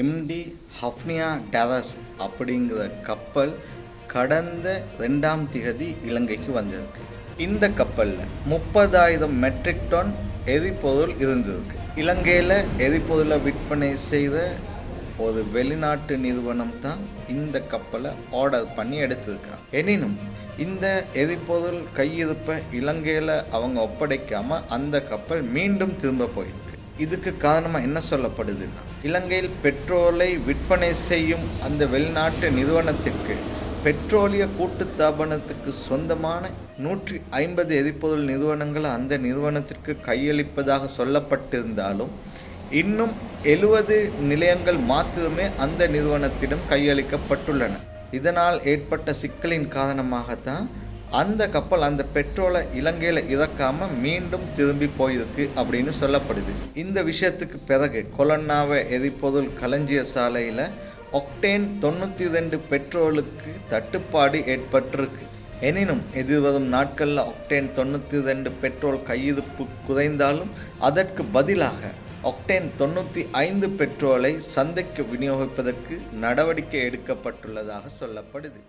Empty ஹஃப்னியா டேரஸ் அப்படிங்கிற கப்பல் கடந்த ரெண்டாம் திகதி இலங்கைக்கு வந்திருக்கு. இந்த கப்பலில் முப்பதாயிரம் மெட்ரிக் டன் எரிபொருள் இருந்திருக்கு. இலங்கையில் எரிபொருளை விற்பனை செய்த ஒரு வெளிநாட்டு நிறுவனம் தான் இந்த கப்பலை ஆர்டர் பண்ணி எடுத்திருக்காங்க. எனினும் இந்த எரிபொருள் கையிருப்பை இலங்கையில் அவங்க ஒப்படைக்காமல் அந்த கப்பல் மீண்டும் திரும்ப போயிருக்கு. இதுக்கு காரணமாக என்ன சொல்லப்படுதுன்னா இலங்கையில் பெட்ரோலை விற்பனை செய்யும் அந்த வெளிநாட்டு நிறுவனத்திற்கு பெட்ரோலிய கூட்டுத்தாபனத்துக்கு சொந்தமான நூற்றி ஐம்பது எரிபொருள் நிறுவனங்கள் அந்த நிறுவனத்திற்கு கையளிப்பதாக சொல்லப்பட்டிருந்தாலும் இன்னும் எழுபது நிலையங்கள் மாத்திரமே அந்த நிறுவனத்திடம் கையளிக்கப்பட்டுள்ளன. இதனால் ஏற்பட்ட சிக்கலின் காரணமாகத்தான் அந்த கப்பல் அந்த பெட்ரோலை இலங்கையில் இறக்காமல் மீண்டும் திரும்பி போயிருக்கு அப்படின்னு சொல்லப்படுது. இந்த விஷயத்துக்கு பிறகு கொலன்னாவை எரிபொருள் களஞ்சிய சாலையில் ஒக்டேன் தொண்ணூற்றி ரெண்டு பெட்ரோலுக்கு தட்டுப்பாடு ஏற்பட்டிருக்கு. எனினும் எதிர்வரும் நாட்களில் ஒக்டேன் தொண்ணூற்றி ரெண்டு பெட்ரோல் கையிருப்பு குறைந்தாலும் அதற்கு பதிலாக ஒக்டேன் தொண்ணூற்றி ஐந்து பெட்ரோலை சந்தைக்கு விநியோகிப்பதற்கு நடவடிக்கை எடுக்கப்பட்டுள்ளதாக சொல்லப்படுது.